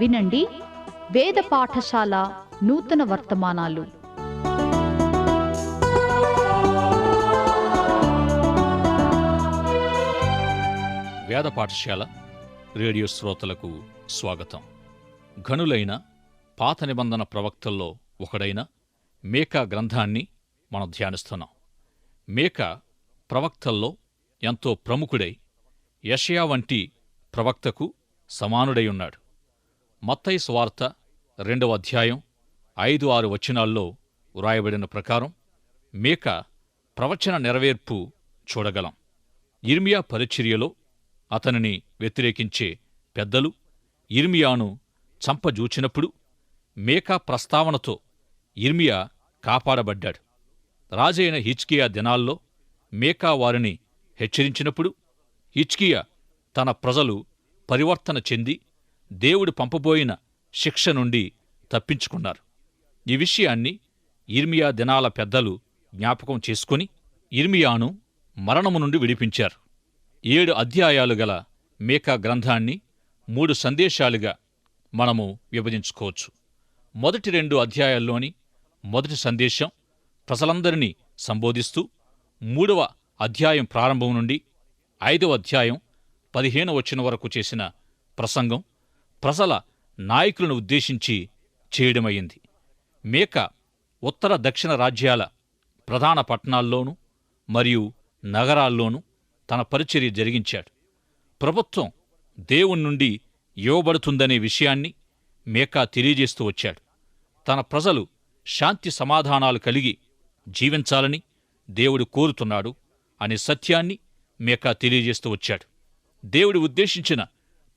వినండి. వేద పాఠశాల నూతన వర్తమానాలు. వేద పాఠశాల రేడియో శ్రోతలకు స్వాగతం. ఘనులైన పాత నిబంధన ప్రవక్తల్లో ఒకడైన మేకా గ్రంథాన్ని మనం ధ్యానిస్తున్నాం. మేకా ప్రవక్తల్లో ఎంతో ప్రముఖుడై యషయా వంటి ప్రవక్తకు సమానుడై ఉన్నాడు. మత్తయి స్వార్త రెండవ అధ్యాయం ఐదు ఆరు వచనాల్లో వ్రాయబడిన ప్రకారం మేక ప్రవచన నెరవేర్పు చూడగలం. ఇర్మియా పరిచర్యలో అతనిని వ్యతిరేకించే పెద్దలు ఇర్మియాను చంపజూచినప్పుడు మేకా ప్రస్తావనతో ఇర్మియా కాపాడబడ్డాడు. రాజైన హిచ్కియా దినాల్లో మేకా వారిని హెచ్చరించినప్పుడు హిచ్కియా తన ప్రజలు పరివర్తన చెంది దేవుడు పంపబోయిన శిక్ష నుండి తప్పించుకున్నారు. ఈ విషయాన్ని ఇర్మియా దినాల పెద్దలు జ్ఞాపకం చేసుకుని ఇర్మియాను మరణము నుండి విడిపించారు. ఏడు అధ్యాయాలు గల మేకా గ్రంథాన్ని మూడు సందేశాలుగా మనము విభజించుకోవచ్చు. మొదటి రెండు అధ్యాయాల్లోని మొదటి సందేశం ప్రజలందరినీ సంబోధిస్తూ మూడవ అధ్యాయం ప్రారంభం నుండి ఐదవ అధ్యాయం పదిహేను వచ్చిన వరకు చేసిన ప్రసంగం ప్రజల నాయకులను ఉద్దేశించి చేయడమయ్యింది మేక ఉత్తర దక్షిణ రాజ్యాల ప్రధాన పట్టణాల్లోనూ మరియు నగరాల్లోనూ తన పరిచర్య జరిగించాడు. ప్రభుత్వం దేవుని నుండి ఇవ్వబడుతుందనే విషయాన్ని మేకా తెలియజేస్తూ వచ్చాడు. తన ప్రజలు శాంతి సమాధానాలు కలిగి జీవించాలని దేవుడు కోరుతున్నాడు అనే సత్యాన్ని మేకా తెలియజేస్తూ వచ్చాడు. దేవుడు ఉద్దేశించిన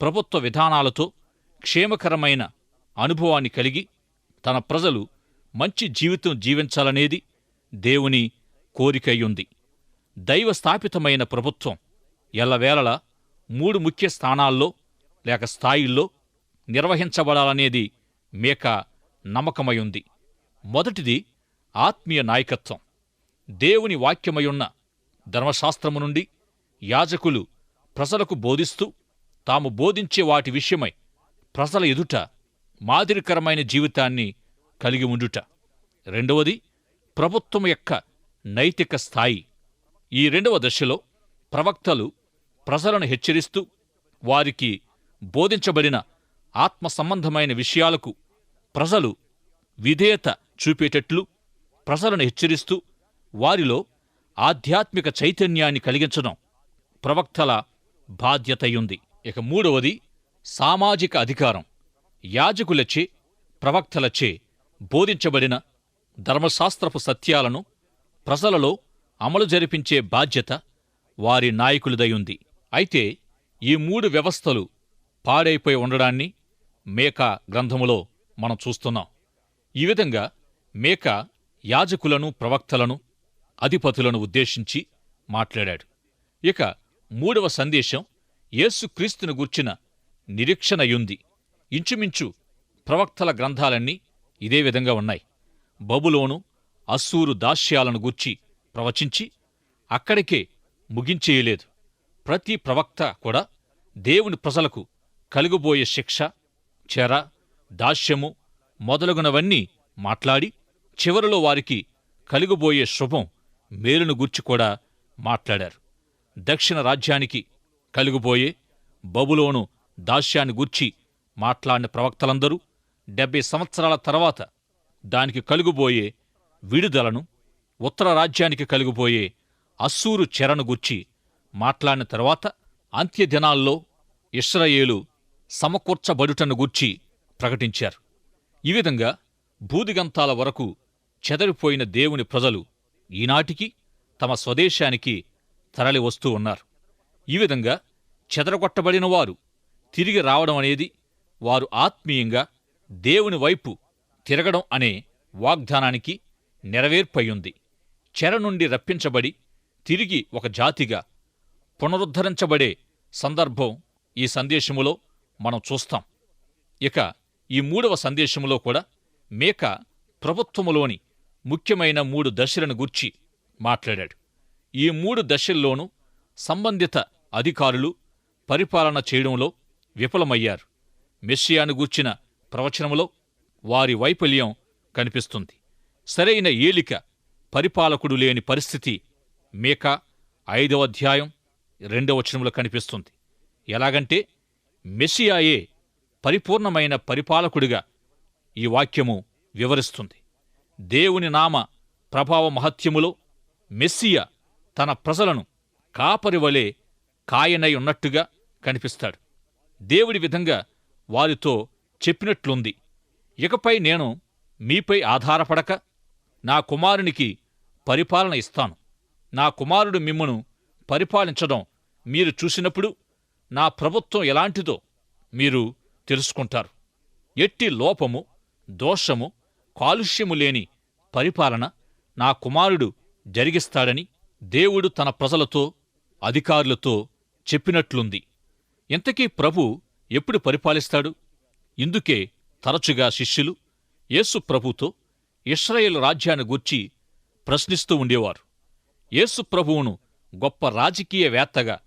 ప్రభుత్వ విధానాలతో క్షేమకరమైన అనుభవాన్ని కలిగి తన ప్రజలు మంచి జీవితం జీవించాలనేది దేవుని కోరికయ్యుంది. దైవ స్థాపితమైన ప్రభుత్వం ఎల్లవేళలా మూడు ముఖ్య స్థానాల్లో లేక స్థాయిల్లో నిర్వహించబడాలనేది మేక నమ్మకమయుంది మొదటిది ఆత్మీయ నాయకత్వం. దేవుని వాక్యమయున్న ధర్మశాస్త్రము నుండి యాజకులు ప్రజలకు బోధిస్తూ తాము బోధించే వాటి విషయమై ప్రజల ఎదుట మాదిరికరమైన జీవితాన్ని కలిగి ఉండుట. రెండవది ప్రభుత్వం యొక్క నైతిక స్థాయి. ఈ రెండవ దశలో ప్రవక్తలు ప్రజలను హెచ్చరిస్తూ వారికి బోధించబడిన ఆత్మ సంబంధమైన విషయాలకు ప్రజలు విధేయత చూపేటట్లు ప్రజలను హెచ్చరిస్తూ వారిలో ఆధ్యాత్మిక చైతన్యాన్ని కలిగించడం ప్రవక్తల బాధ్యతయుంది. ఇక మూడవది సామాజిక అధికారం యాజకులచే ప్రవక్తలచే బోధించబడిన ధర్మశాస్త్రపు సత్యాలను ప్రజలలో అమలు జరిపించే బాధ్యత వారి నాయకులదయుంది. అయితే ఈ మూడు వ్యవస్థలు పాడైపోయి ఉండడాన్ని మేకా గ్రంథములో మనం చూస్తున్నాం. ఈ విధంగా మేక యాజకులను ప్రవక్తలను అధిపతులను ఉద్దేశించి మాట్లాడాడు. ఇక మూడవ సందేశం యేసుక్రీస్తును గూర్చిన నిరీక్షణయుంది. ఇంచుమించు ప్రవక్తల గ్రంథాలన్నీ ఇదే విధంగా ఉన్నాయి. బబులోను అస్సూరు దాస్యాలను గూర్చి ప్రవచించి అక్కడికే ముగించేయలేదు. ప్రతి ప్రవక్త కూడా దేవుని ప్రజలకు కలిగిపోయే శిక్ష చెర దాస్యము మొదలగునవన్నీ మాట్లాడి చివరిలో వారికి కలిగిపోయే శుభం మేలును గూర్చి కూడా మాట్లాడారు. దక్షిణ రాజ్యానికి కలిగిపోయే బబులోను దాస్యాన్ని గూర్చి మాట్లాడిన ప్రవక్తలందరూ డెబ్బై సంవత్సరాల తర్వాత దానికి కలుగుబోయే విడుదలను ఉత్తర రాజ్యానికి కలుగుబోయే అస్సూరు చెరను గుర్చి మాట్లాడిన తరువాత అంత్యదినాల్లో ఇస్రయేలు సమకూర్చబడుటను గూర్చి ప్రకటించారు. ఈ విధంగా భూదిగంతాల వరకు చెదరిపోయిన దేవుని ప్రజలు ఈనాటికి తమ స్వదేశానికి తరలివస్తూ ఉన్నారు. ఈ విధంగా చెదరగొట్టబడిన వారు తిరిగి రావడం అనేది వారు ఆత్మీయంగా దేవుని వైపు తిరగడం అనే వాగ్దానానికి నెరవేర్పయ్యుంది చెర నుండి రప్పించబడి తిరిగి ఒక జాతిగా పునరుద్ధరించబడే సందర్భం ఈ సందేశములో మనం చూస్తాం. ఇక ఈ మూడవ సందేశములో కూడా మేక ప్రభుత్వములోని ముఖ్యమైన మూడు దశలను గూర్చి మాట్లాడాడు. ఈ మూడు దశల్లోనూ సంబంధిత అధికారులు పరిపాలన చేయడంలో విఫలమయ్యారు. మెస్సియాను గూర్చిన ప్రవచనములో వారి వైఫల్యం కనిపిస్తుంది. సరైన ఏలిక పరిపాలకుడు లేని పరిస్థితి మేక ఐదవ అధ్యాయం రెండవ వచనంలో కనిపిస్తుంది. ఎలాగంటే మెస్సియాయే పరిపూర్ణమైన పరిపాలకుడిగా ఈ వాక్యము వివరిస్తుంది. దేవుని నామ ప్రభావ మహత్యములో మెస్సియ తన ప్రజలను కాపరివలే కాయనై ఉన్నట్టుగా కనిపిస్తాడు. దేవుడి విధంగా వారితో చెప్పినట్లుంది. ఇకపై నేను మీపై ఆధారపడక నా కుమారునికి పరిపాలన ఇస్తాను. నా కుమారుడు మిమ్మను పరిపాలించడం మీరు చూసినప్పుడు నా ప్రభుత్వం ఎలాంటిదో మీరు తెలుసుకుంటారు. ఎట్టి లోపము దోషము కాలుష్యము లేని పరిపాలన నా కుమారుడు జరిగిస్తాడని దేవుడు తన ప్రజలతో అధికారులతో చెప్పినట్లుంది. ఇంతకీ ప్రభు ఎప్పుడు పరిపాలిస్తాడు? ఇందుకే తరచుగా శిష్యులు యేసు ప్రభుతో ఇస్రాయేల్ రాజ్యాన్ని గూర్చి ప్రశ్నిస్తూ ఉండేవారు. యేసు ప్రభువును గొప్ప రాజకీయవేత్తగా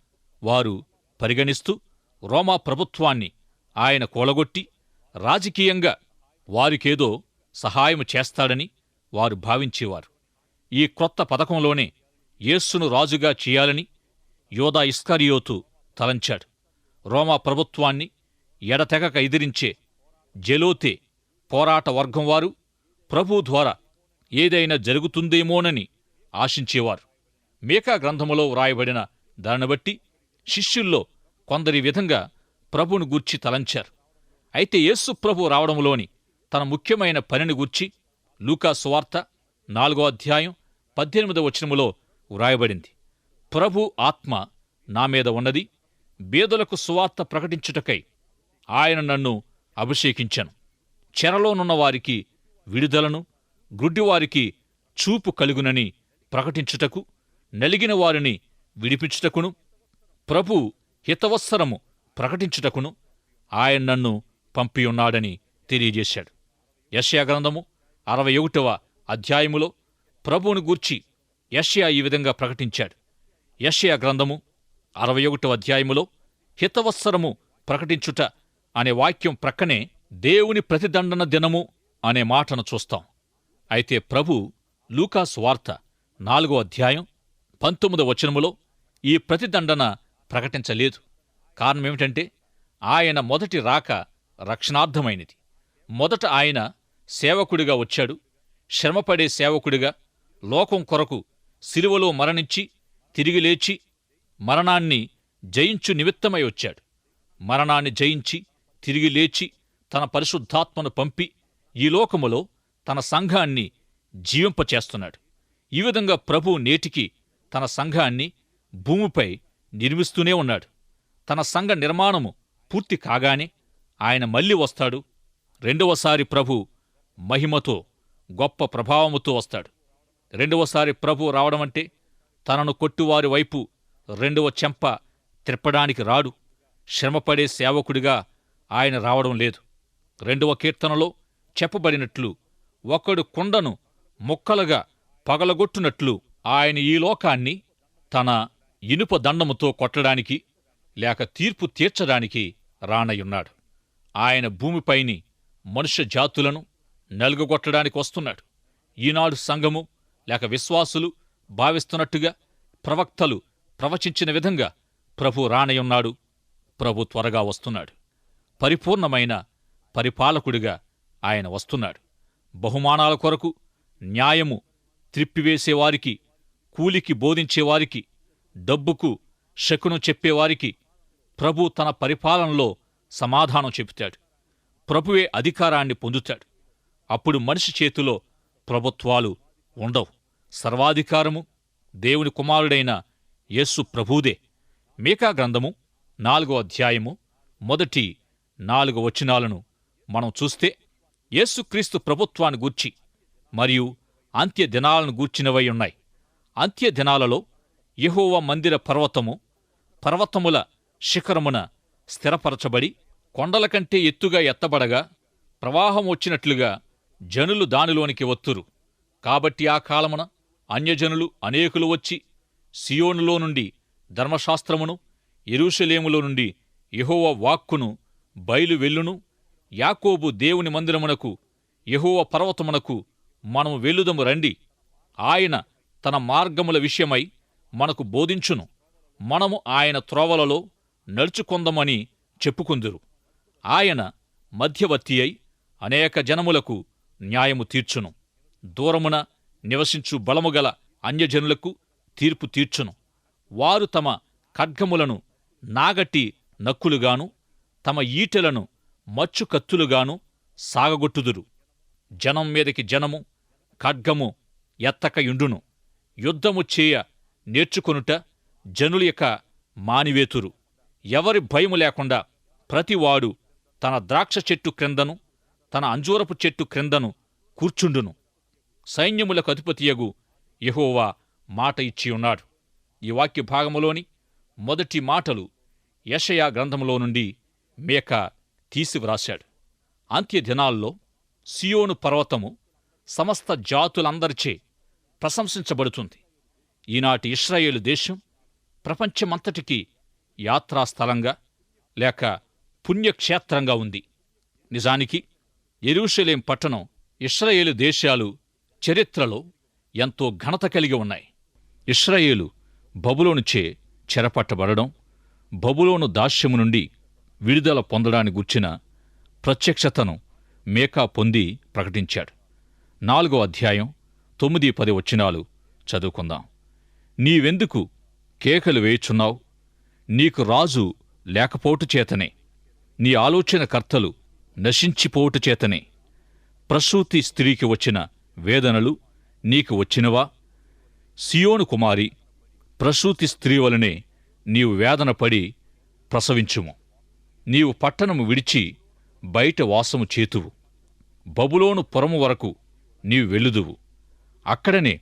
వారు పరిగణిస్తూ రోమా ప్రభుత్వాన్ని ఆయన కూలగొట్టి రాజకీయంగా వారికేదో సహాయం చేస్తాడని వారు భావించేవారు. ఈ క్రొత్త పథకంలోనే యేస్సును రాజుగా చేయాలని యోధా ఇస్కరియోతు తలంచాడు. రోమా ప్రభుత్వాన్ని ఎడతెగక ఎదిరించే జెలోతే పోరాట వర్గం వారు ప్రభు ద్వారా ఏదైనా జరుగుతుందేమోనని ఆశించేవారు. మేకా గ్రంథములో వ్రాయబడిన దాన్ని బట్టి శిష్యుల్లో కొందరి విధంగా ప్రభును గూర్చి తలంచారు. అయితే యేసు ప్రభు రావడంలోని తన ముఖ్యమైన పనిని గూర్చి లూకా సువార్త నాలుగో అధ్యాయం పద్దెనిమిదవ వచనములో వ్రాయబడింది. ప్రభు ఆత్మ నా మీద ఉన్నది బీదలకు సువార్త ప్రకటించుటకై ఆయన నన్ను అభిషేకించాను. చెరలోనున్న వారికి విడుదలను గుడ్డివారికి చూపు కలుగునని ప్రకటించుటకు నలిగిన వారిని విడిపించుటకును ప్రభు హితవత్సరము ప్రకటించుటకును ఆయన నన్ను పంపియున్నాడని తెలియజేశాడు. యష్యా గ్రంథము అరవై ఒకటవ అధ్యాయములో ప్రభువును గూర్చి యష్యా ఈ విధంగా ప్రకటించాడు. యష్యా గ్రంథము అరవై ఒకటో అధ్యాయములో హితవత్సరము ప్రకటించుట అనే వాక్యం ప్రక్కనే దేవుని ప్రతిదండన దినము అనే మాటను చూస్తాం. అయితే ప్రభు లూకాస్ వార్త నాలుగో అధ్యాయం పంతొమ్మిదో వచనములో ఈ ప్రతిదండన ప్రకటించలేదు. కారణమేమిటంటే ఆయన మొదటి రాక రక్షణార్థమైనది. మొదట ఆయన సేవకుడిగా వచ్చాడు. శ్రమపడే సేవకుడిగా లోకం కొరకు సిలువలో మరణించి తిరిగి లేచి మరణాన్ని జయించు నిమిత్తమై వచ్చాడు. మరణాన్ని జయించి తిరిగి లేచి తన పరిశుద్ధాత్మను పంపి ఈ లోకములో తన సంఘాన్ని జీవింపచేస్తున్నాడు. ఈ విధంగా ప్రభు నేటికి తన సంఘాన్ని భూమిపై నిర్మిస్తూనే ఉన్నాడు. తన సంఘ నిర్మాణము పూర్తి కాగానే ఆయన మళ్ళీ వస్తాడు. రెండవసారి ప్రభు మహిమతో గొప్ప ప్రభావముతో వస్తాడు. రెండవసారి ప్రభు రావడమంటే తనను కొట్టువారి వైపు రెండవ చెంప త్రిప్పడానికి రాడు. శ్రమపడే సేవకుడిగా ఆయన రావడం లేదు. రెండవ కీర్తనలో చెప్పబడినట్లు ఒకడు కుండను ముక్కలుగా పగలగొట్టునట్లు ఆయన ఈ లోకాన్ని తన ఇనుప దండముతో కొట్టడానికి లేక తీర్పు తీర్చడానికి రానయున్నాడు ఆయన భూమిపైని మనుష్య జాతులను నలుగుగొట్టడానికి వస్తున్నాడు. ఈనాడు సంఘము లేక విశ్వాసులు భావిస్తున్నట్టుగా ప్రవక్తలు ప్రవచించిన విధంగా ప్రభు రానయున్నాడు. ప్రభు త్వరగా వస్తున్నాడు. పరిపూర్ణమైన పరిపాలకుడిగా ఆయన వస్తున్నాడు. బహుమానాల కొరకు న్యాయము త్రిప్పివేసేవారికి కూలికి బోధించేవారికి డబ్బుకు శకును చెప్పేవారికి ప్రభు తన పరిపాలనలో సమాధానం చెబుతాడు. ప్రభువే అధికారాన్ని పొందుతాడు. అప్పుడు మనిషి చేతిలో ప్రభుత్వాలు ఉండవు. సర్వాధికారము దేవుని కుమారుడైన యేసు ప్రభుదే మేకా గ్రంథము నాలుగో అధ్యాయము మొదటి నాలుగు వచనాలను మనం చూస్తే యేసుక్రీస్తు ప్రభుత్వాన్ని గూర్చి మరియు అంత్య దినాలను గూర్చినవై ఉన్నాయి. అంత్య దినాలలో యహోవ మందిర పర్వతము పర్వతముల శిఖరమున స్థిరపరచబడి కొండల కంటే ఎత్తుగా ఎత్తబడగా ప్రవాహం వచ్చినట్లుగా జనులు దానిలోనికి వత్తురు. కాబట్టి ఆ కాలమున అన్యజనులు అనేకులు వచ్చి సియోనులో నుండి ధర్మశాస్త్రమును ఎరూషలేములో నుండి యహోవ వాక్కును బయలు వెల్లును యాకోబు దేవుని మందిరమునకు యహోవ పర్వతమునకు మనము వెల్లుదము రండి. ఆయన తన మార్గముల విషయమై మనకు బోధించును. మనము ఆయన త్రోవలలో నడుచుకొందమని చెప్పుకుందురు. ఆయన మధ్యవర్తి అయి అనేక జనములకు న్యాయము తీర్చును. దూరమున నివసించు బలముగల అన్యజనులకు తీర్పు తీర్చును. వారు తమ ఖడ్గములను నాగటి నక్కులుగాను తమ ఈటెలను మచ్చు కత్తులుగాను సాగగొట్టుదురు. జనం మీదకి జనము ఖడ్గము ఎత్తక యుండును యుద్ధము చేయ నేర్చుకొనుట జనుల యొక్క మానివేతురు. ఎవరి భయము లేకుండా ప్రతివాడు తన ద్రాక్ష చెట్టు క్రిందను తన అంజూరపు చెట్టు క్రిందను కూర్చుండును. సైన్యములకు అధిపతియగు యహోవా మాట ఇచ్చి ఉన్నాడు. ఈ వాక్య భాగములోని మొదటి మాటలు యషయా గ్రంథములో నుండి మేక తీసివ్రాశాడు. అంత్యదినాల్లో అంత్య దినాల్లో సియోను పర్వతము సమస్త జాతులందరిచే ప్రశంసించబడుతుంది. ఈనాటి ఇస్రాయేలు దేశం ప్రపంచమంతటికీ యాత్రాస్థలంగా లేక పుణ్యక్షేత్రంగా ఉంది. నిజానికి ఎరుషలేం పట్టణం ఇస్రాయేలు దేశాలు చరిత్రలో ఎంతో ఘనత కలిగి ఉన్నాయి. ఇష్రాయేలు బబులోనుచే చెరపట్టబడడం బబులోను దాస్యము నుండి విడుదల పొందడాన్ని గుర్చిన ప్రత్యక్షతను మేకా పొంది ప్రకటించాడు. నాలుగో అధ్యాయం తొమ్మిది పది వచనాలు చదువుకుందాం. నీవెందుకు కేకలు వేయుచున్నావు? నీకు రాజు లేకపోటు చేతనే. నీ ఆలోచనకర్తలు నశించిపోటు చేతనే. ప్రసూతి స్త్రీకి వచ్చిన వేదనలు నీకు వచ్చినవా? సియోను కుమారి ప్రసూతి స్త్రీ వలనే నీవు వేదనపడి ప్రసవించుము. నీవు పట్టణము విడిచి బయట వాసము చేతువు. బబులోను పొరము వరకు నీవు వెళ్ళుదువు. అక్కడనే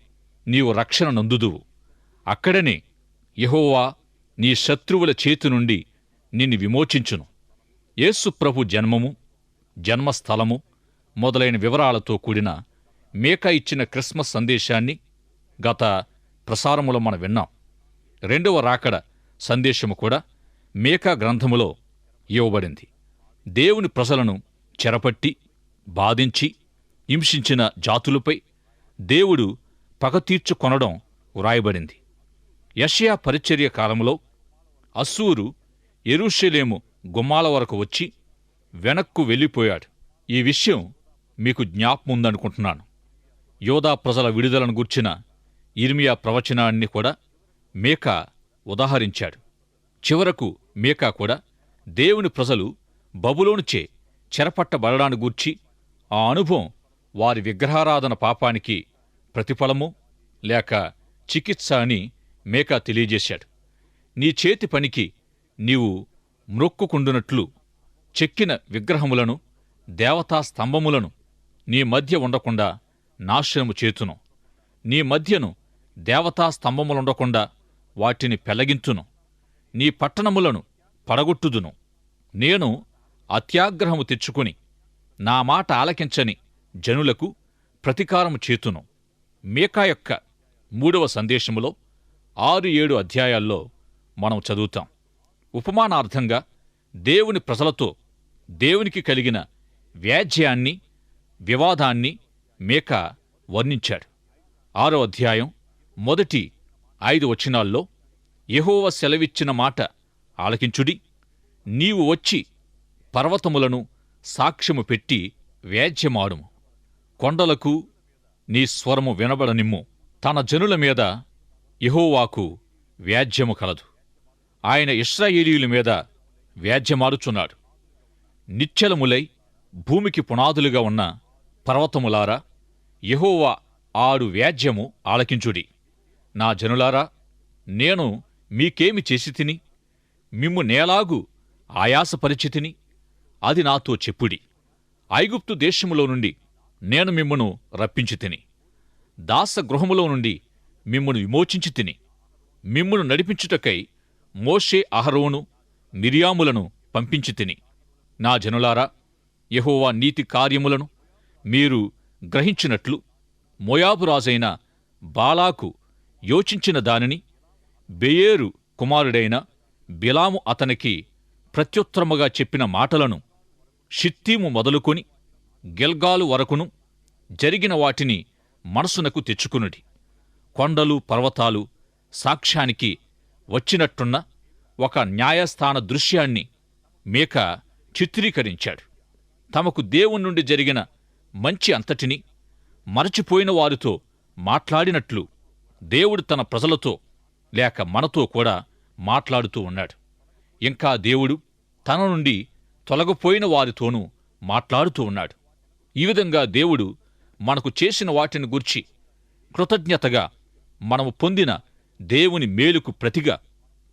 నీవు రక్షణ నందుదువు. అక్కడనే యహోవా నీ శత్రువుల చేతి నుండి నిన్ను విమోచించును. యేసుప్రభు జన్మము జన్మస్థలము మొదలైన వివరాలతో కూడిన మేక ఇచ్చిన క్రిస్మస్ సందేశాన్ని గత ప్రసారములో మనం విన్నాం. రెండవ రాకడ సందేశము కూడా మేకా గ్రంథములో ఇవ్వబడింది. దేవుని ప్రజలను చెరపట్టి బాధించి హింసించిన జాతులపై దేవుడు పగ తీర్చుకొనడం వ్రాయబడింది. యషయా పరిచర్య కాలంలో అస్సూరు ఎరుషలేము గుమ్మాల వరకు వచ్చి వెనక్కు వెళ్ళిపోయాడు. ఈ విషయం మీకు జ్ఞాపముందనుకుంటున్నాను యోధా ప్రజల విడుదలను గూర్చిన ఇర్మియా ప్రవచనాన్ని కూడా మేకా ఉదాహరించాడు. చివరకు మేకా కూడా దేవుని ప్రజలు బబులోనుచే చెరపట్టబడడాన్ని గూర్చి ఆ అనుభవం వారి విగ్రహారాధన పాపానికి ప్రతిఫలము లేక చికిత్స అని మేకా తెలియజేశాడు. నీ చేతి పనికి నీవు మ్రొక్కుకుండునట్లు చెక్కిన విగ్రహములను దేవతా స్తంభములను నీ మధ్య ఉండకుండా నాశనము చేతును. నీ మధ్యను దేవతా స్తంభములుండకుండా వాటిని పెలగించును. నీ పట్టణములను పడగొట్టుదును. నేను అత్యాగ్రహము తెచ్చుకుని నా మాట ఆలకించని జనులకు ప్రతీకారము చేతును. మీకా యొక్క మూడవ సందేశములో ఆరు ఏడు అధ్యాయాల్లో మనం చదువుతాం. ఉపమానార్థంగా దేవుని ప్రజలతో దేవునికి కలిగిన వ్యాజ్యాన్ని వివాదాన్ని మేక వర్ణించాడు. ఆరో అధ్యాయం మొదటి ఐదు వచనాల్లో యహోవ సెలవిచ్చిన మాట ఆలకించుడి. నీవు వచ్చి పర్వతములను సాక్ష్యము పెట్టి వ్యాజ్యమాడుము. కొండలకు నీ స్వరము వినబడనిమ్ము. తన జనుల మీద యహోవాకు వ్యాజ్యము కలదు. ఆయన ఇస్రాయేలీయుల మీద వ్యాజ్యమాడుచున్నాడు. నిశ్చలములై భూమికి పునాదులుగా ఉన్న పర్వతములారా యహోవా ఆడు వ్యాజ్యము ఆలకించుడి. నా జనులారా నేను మీకేమి చేసి తిని? మిమ్ము నేలాగు ఆయాసపరిచితిని? అది నాతో చెప్పుడి. ఐగుప్తు దేశములో నుండి నేను మిమ్మును రప్పించి తిని దాసగృహములో నుండి మిమ్మును విమోచించి తిని మిమ్మును నడిపించుటకై మోషే అహరోను మిరియాములను పంపించి తిని నా జనులారా యెహోవా నీతి కార్యములను మీరు గ్రహించినట్లు మోయాబురాజైన బాలాకు యోచించిన దానిని బెయేరు కుమారుడైన బిలాము అతనికి ప్రత్యుత్తరముగా చెప్పిన మాటలను షిత్తీము మొదలుకొని గెల్గాలు వరకును జరిగిన వాటిని మనసునకు తెచ్చుకునుడి. కొండలు పర్వతాలు సాక్ష్యానికి వచ్చినట్టున్న ఒక న్యాయస్థాన దృశ్యాన్ని మేక చిత్రీకరించాడు. తమకు దేవుని నుండి జరిగిన మంచి అంతటిని మరచిపోయిన వారితో మాట్లాడినట్లు దేవుడు తన ప్రజలతో లేక మనతో కూడా మాట్లాడుతూ ఉన్నాడు. ఇంకా దేవుడు తన నుండి తొలగిపోయిన వారితోనూ మాట్లాడుతూ ఉన్నాడు. ఈ విధంగా దేవుడు మనకు చేసిన వాటిని గుర్చి కృతజ్ఞతగా మనము పొందిన దేవుని మేలుకు ప్రతిగా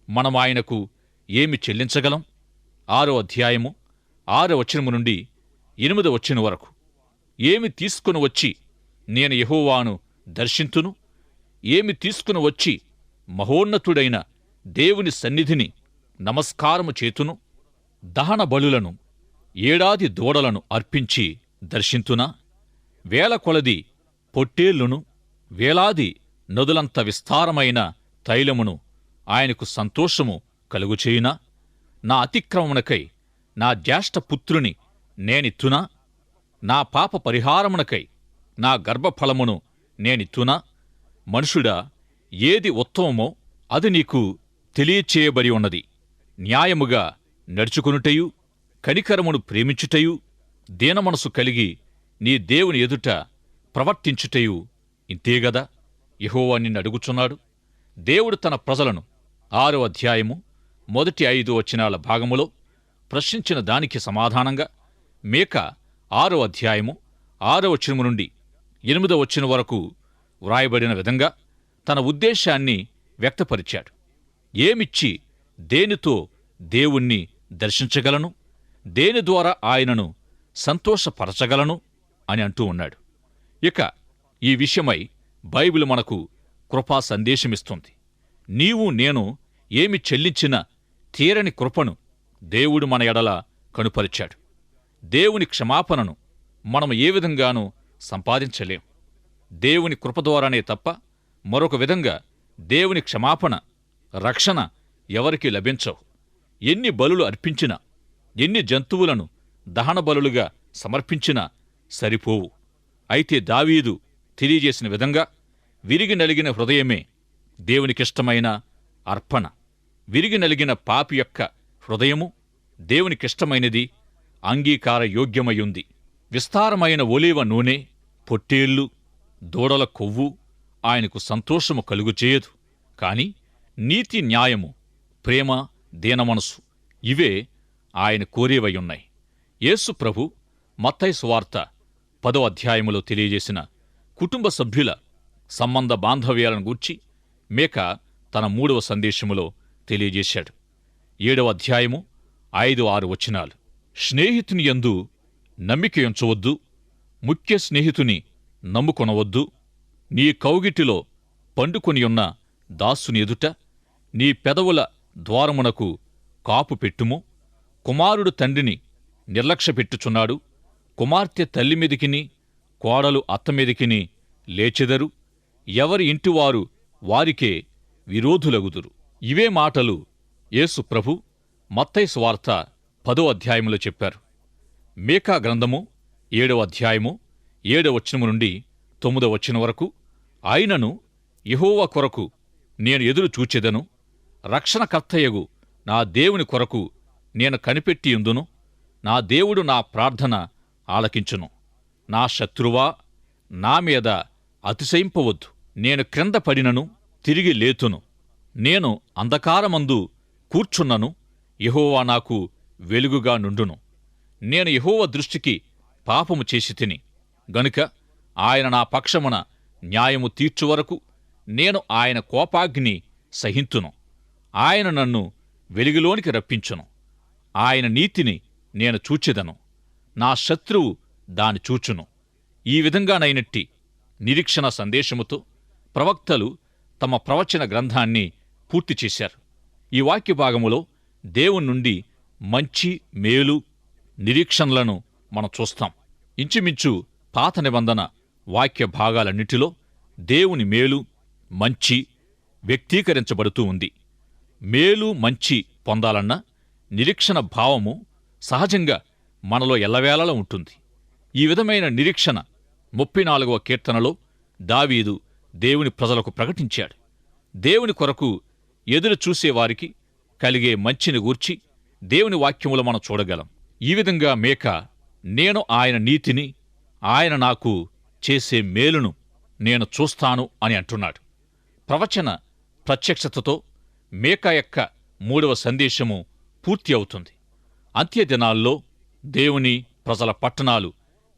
మనం ఆయనకు ఏమి చెల్లించగలం? ఆరో అధ్యాయము ఆరో వచనము నుండి ఎనిమిదో వచ్చిన వరకు. ఏమి తీసుకుని వచ్చి నేను యహోవాను దర్శింతును? ఏమి తీసుకుని వచ్చి మహోన్నతుడైన దేవుని సన్నిధిని నమస్కారము చేతును దహన బలులను ఏడాది దూడలను అర్పించి దర్శింతునా? వేల కొలది పొట్టేళ్ళును వేలాది నదులంత విస్తారమైన తైలమును ఆయనకు సంతోషము కలుగుచేయునా? నా అతిక్రమమునకై నా జ్యేష్ఠపుత్రుని నేనిత్తునా? నా పాప పరిహారమునకై నా గర్భఫలమును నేనిత్తునా? మనుషుడా ఏది ఉత్తమమో అది నీకు తెలియచేయబడి ఉన్నది. న్యాయముగా నడుచుకొనుటయు కనికరమును ప్రేమించుటయు దీనమనసు కలిగి నీ దేవుని ఎదుట ప్రవర్తించుటయు ఇంతేగదా యెహోవా నిన్ను అడుగుచున్నాడు. దేవుడు తన ప్రజలను ఆరో అధ్యాయము మొదటి ఐదు వచనాల భాగములో ప్రశ్నించిన దానికి సమాధానంగా మేక ఆరో అధ్యాయము ఆరో వచనము నుండి ఎనిమిదో వచనం వరకు వ్రాయబడిన విధంగా తన ఉద్దేశాన్ని వ్యక్తపరిచాడు. ఏమిచ్చి దేనితో దేవుణ్ణి దర్శించగలను? దేని ద్వారా ఆయనను సంతోషపరచగలను? అని అంటూ ఉన్నాడు. ఇక ఈ విషయమై బైబిల్ మనకు కృపా సందేశమిస్తుంది. నీవు నేను ఏమి చెల్లించిన తీరని కృపను దేవుడు మన ఎడల కనుపరిచాడు. దేవుని క్షమాపణను మనం ఏ విధంగానూ సంపాదించలేం. దేవుని కృప ద్వారానే తప్ప మరొక విధంగా దేవుని క్షమాపణ రక్షణ ఎవరికి లభించవు. ఎన్ని బలులు అర్పించినా ఎన్ని జంతువులను దహన బలులుగా సమర్పించినా సరిపోవు. అయితే దావీదు తెలియజేసిన విధంగా విరిగి నలిగిన హృదయమే దేవునికిష్టమైన అర్పణ. విరిగి నలిగిన పాపి యొక్క హృదయము దేవునికిష్టమైనది అంగీకార యోగ్యమయుంది విస్తారమైన ఒలీవ నూనె పొట్టేళ్ళు దూడల కొవ్వు ఆయనకు సంతోషము కలుగుచేయదు. కాని నీతి న్యాయము ప్రేమ దీనమనసు ఇవే ఆయన కోరేవయున్నాయి యేసు ప్రభు మత్తయి సువార్త పదో అధ్యాయములో తెలియజేసిన కుటుంబ సభ్యుల సంబంధ బాంధవ్యాలను గూర్చి మేక తన మూడవ సందేశములో తెలియజేశాడు. ఏడవ అధ్యాయము ఐదు ఆరు వచనాలు. స్నేహితుని యందు నమ్మికయించవద్దు ముఖ్య స్నేహితుని నమ్ముకొనవద్దు. నీ కౌగిటిలో పండుకొనియున్న దాసుని ఎదుట నీ పెదవుల ద్వారమునకు కాపు పెట్టుము. కుమారుడు తండ్రిని నిర్లక్ష్యపెట్టుచున్నాడు కుమార్తె తల్లి మీదికిని కోడలు అత్తమీదికిని లేచెదరు. ఎవరి ఇంటివారు వారికే విరోధులగుదురు. ఇవే మాటలు యేసు ప్రభు మత్తయి స్వార్త పదో అధ్యాయములో చెప్పారు. మేకా గ్రంథము ఏడవ అధ్యాయము ఏడవ వచనము నుండి తొమ్మిదవ వచనం వరకు ఆయనను యహోవ కొరకు నేను ఎదురు చూచెదను. రక్షణకర్తయగు నా దేవుని కొరకు నేను కనిపెట్టియుందును నా దేవుడు నా ప్రార్థన ఆలకించును. నా శత్రువా నా మీద అతిశయింపవద్దు. నేను క్రింద పడినను తిరిగి లేతును. నేను అంధకారమందు కూర్చున్నను. యహోవా నాకు వెలుగుగా నుండును. నేను యహోవ దృష్టికి పాపము చేసి తిని. గనుక ఆయన నా పక్షమున న్యాయము తీర్చు వరకు నేను ఆయన కోపాగ్ని సహింతును. ఆయన నన్ను వెలుగులోనికి రప్పించును. ఆయన నీతిని నేను చూచెదను. నా శత్రువు దాని చూచును. ఈ విధంగానైనట్టి నిరీక్షణ సందేశముతో ప్రవక్తలు తమ ప్రవచన గ్రంథాన్ని పూర్తి చేశారు. ఈ వాక్య భాగములో దేవుని నుండి మంచి మేలు నిరీక్షణలను మనం చూస్తాం. ఇంచుమించు పాత నిబంధన వాక్య భాగాలన్నిటిలో దేవుని మేలు మంచి వ్యక్తీకరించబడుతూ ఉంది. మేలు మంచి పొందాలన్న నిరీక్షణ భావము సహజంగా మనలో ఎల్లవేళలా ఉంటుంది. ఈ విధమైన నిరీక్షణ ముప్పై నాలుగవ కీర్తనలో దావీదు దేవుని ప్రజలకు ప్రకటించాడు. దేవుని కొరకు ఎదురు చూసేవారికి కలిగే మంచిని గూర్చి దేవుని వాక్యములు మనం చూడగలం. ఈ విధంగా మేక నేను ఆయన నీతిని ఆయన నాకు చేసే మేలును నేను చూస్తాను అని అంటున్నాడు. ప్రవచన ప్రత్యక్షతతో మేక యొక్క మూడవ సందేశము పూర్తి అవుతుంది. అంత్యదినాల్లో దేవుని ప్రజల పట్టణాలు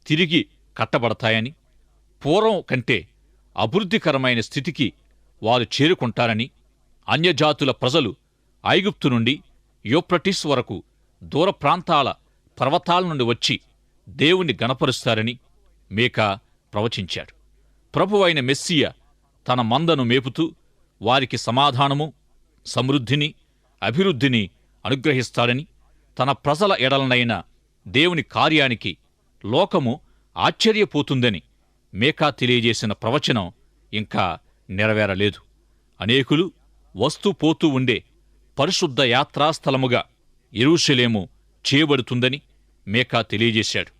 తిరిగి కట్టబడతాయని పూర్వం కంటే అభివృద్ధికరమైన స్థితికి వారు చేరుకుంటారని అన్యజాతుల ప్రజలు ఐగుప్తు నుండి యోప్రటిస్ వరకు దూర ప్రాంతాల పర్వతాల నుండి వచ్చి దేవుణ్ణి గణపరుస్తారని మేకా ప్రవచించాడు. ప్రభువైన మెస్సియ తన మందను మేపుతూ వారికి సమాధానము సమృద్ధిని అభివృద్ధిని అనుగ్రహిస్తాడని తన ప్రజల ఎడలనైన దేవుని కార్యానికి లోకము ఆశ్చర్యపోతుందని మేకా తెలియజేసిన ప్రవచనం ఇంకా నెరవేరలేదు. అనేకులు వస్తూ పోతూ ఉండే పరిశుద్ధ యాత్రాస్థలముగా ఎరూషలేము చేయబడుతుందని మేకా తెలియజేశాడు.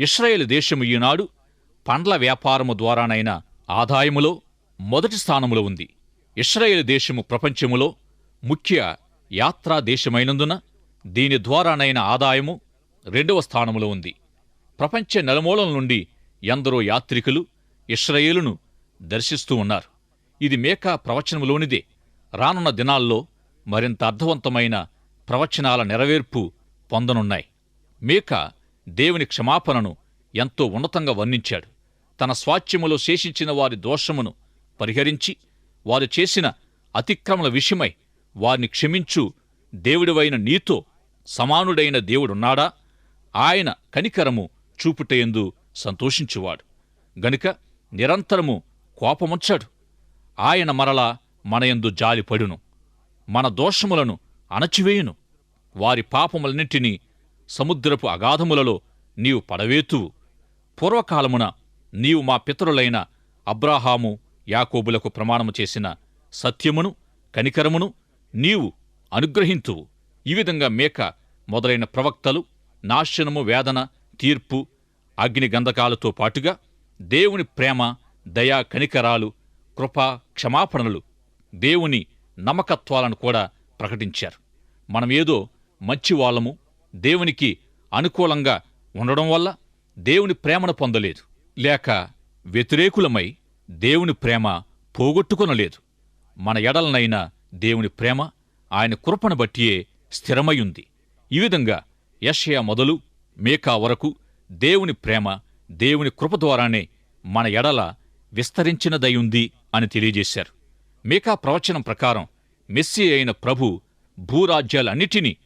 ఇస్రాయేల్ దేశము ఈనాడు పండ్ల వ్యాపారము ద్వారానైన ఆదాయములో మొదటి స్థానములో ఉంది. ఇస్రాయేల్ దేశము ప్రపంచములో ముఖ్య యాత్రా దేశమైనందున దీని ద్వారానైన ఆదాయము రెండవ స్థానములో ఉంది. ప్రపంచ నలుమూలల నుండి ఎందరో యాత్రికులు ఇస్రాయేలును దర్శిస్తూ ఉన్నారు. ఇది మేకా ప్రవచనములోనిదే. రానున్న దినాల్లో మరింత అర్థవంతమైన ప్రవచనాల నెరవేర్పు పొందనున్నాయి. మేకా దేవుని క్షమాపణను ఎంతో ఉన్నతంగా వర్ణించాడు. తన స్వాచ్యములో శేషించిన వారి దోషమును పరిహరించి వారు చేసిన అతిక్రమల విషయమై వారిని క్షమించు దేవుడివైన నీతో సమానుడైన దేవుడున్నాడా? ఆయన కనికరము చూపుటయందు సంతోషించువాడు. గనుక నిరంతరము కోపముంచాడు. ఆయన మరలా మనయందు జాలిపడును. మన దోషములను అణచివేయును. వారి పాపములన్నింటినీ సముద్రపు అగాధములలో నీవు పడవేతువు. పూర్వకాలమున నీవు మా పితరులైన అబ్రాహాము యాకోబులకు ప్రమాణము చేసిన సత్యమును కనికరమును నీవు అనుగ్రహింతువు. ఈ విధంగా మేక మొదలైన ప్రవక్తలు నాశనము వేదన తీర్పు అగ్ని గంధకాలతో పాటుగా దేవుని ప్రేమ దయా కనికరాలు కృప క్షమాపణలు దేవుని నమ్మకత్వాలను కూడా ప్రకటించారు. మనమేదో మంచివాళ్ళము దేవునికి అనుకూలంగా ఉండడం వల్ల దేవుని ప్రేమను పొందలేదు. లేక వ్యతిరేకులమై దేవుని ప్రేమ పోగొట్టుకొనలేదు. మన ఎడలనైన దేవుని ప్రేమ ఆయన కృపను బట్టియే స్థిరమయుంది ఈ విధంగా యషయ మొదలు మేకా వరకు దేవుని ప్రేమ దేవుని కృప ద్వారానే మన ఎడల విస్తరించినదయుంది అని తెలియజేశారు. మేకా ప్రవచనం ప్రకారం మెస్సీ అయిన ప్రభు భూరాజ్యాలన్నిటినీ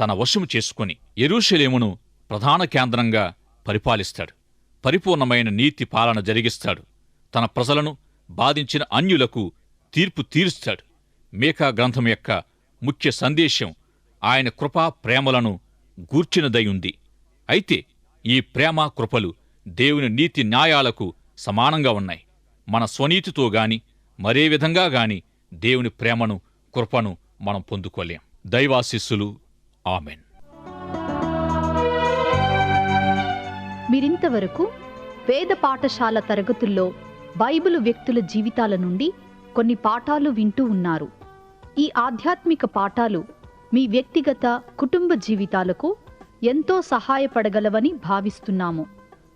తన వశము చేసుకుని ఎరూషలేమును ప్రధాన కేంద్రంగా పరిపాలిస్తాడు. పరిపూర్ణమైన నీతి పాలన జరిగిస్తాడు. తన ప్రజలను బాధించిన అన్యులకు తీర్పు తీరుస్తాడు. మేకా గ్రంథం యొక్క ముఖ్య సందేశం ఆయన కృపా ప్రేమలను గూర్చినదయుంది. అయితే ఈ ప్రేమ కృపలు దేవుని నీతి న్యాయాలకు సమానంగా ఉన్నాయి. మన స్వనీతితో గాని మరే విధంగా గాని దేవుని ప్రేమను కృపను మనం పొందుకోలేం. దైవాశిస్సులు ఆమెన్. మీరింతవరకు వేద పాఠశాల తరగతుల్లో బైబిలు వ్యక్తుల జీవితాల నుండి కొన్ని పాఠాలు వింటూ ఉన్నారు. ఈ ఆధ్యాత్మిక పాఠాలు మీ వ్యక్తిగత కుటుంబ జీవితాలకు ఎంతో సహాయపడగలవని భావిస్తున్నాము.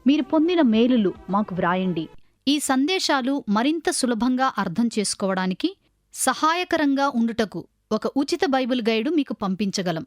మీరు పొందిన మేలులు మాకు వ్రాయండి. ఈ సందేశాలు మరింత సులభంగా అర్థం చేసుకోవడానికి సహాయకరంగా ఉండుటకు ఒక ఉచిత బైబిల్ గైడు మీకు పంపించగలం.